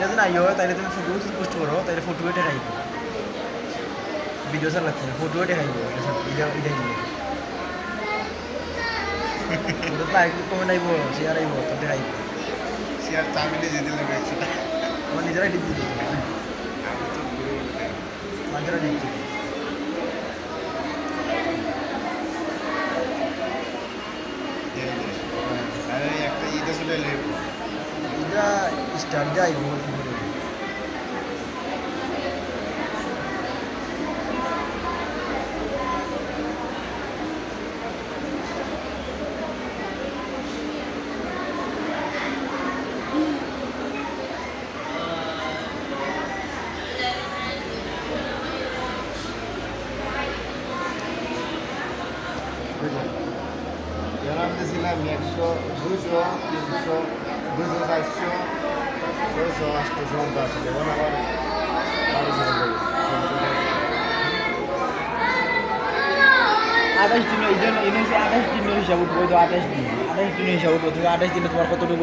এটা যদি নাই হয় তাহলে তুমি ফটো যদি পোস্ট করো তাহলে ফটো এটা খাইব ভিডিও ছাড়া লাগছে না ফটো এটা খাইব এটা এটা লাইক কমেন্ট আইব শেয়ার আইব তোদের আইব শেয়ার লাগবে একশো টাকা আমার নিজেরাই ডিপ দিতে মানুষেরা ডিপ দিতে একটা ঈদে এটা স্টার যারা আমি ছিলাম একশো দুশো তিনশো দুশো চারশো ছয়শো আটশো অঙ্ক আসলে এখন আবার হয়ে। আঠাশ দিন এই জন্য এই আঠাশ দিনের হিসাব উঠবো তো আঠাশ দিন আঠাশ দিনের হিসাব উঠবো তুমি আঠাশ দিনে তোমার কতটুকু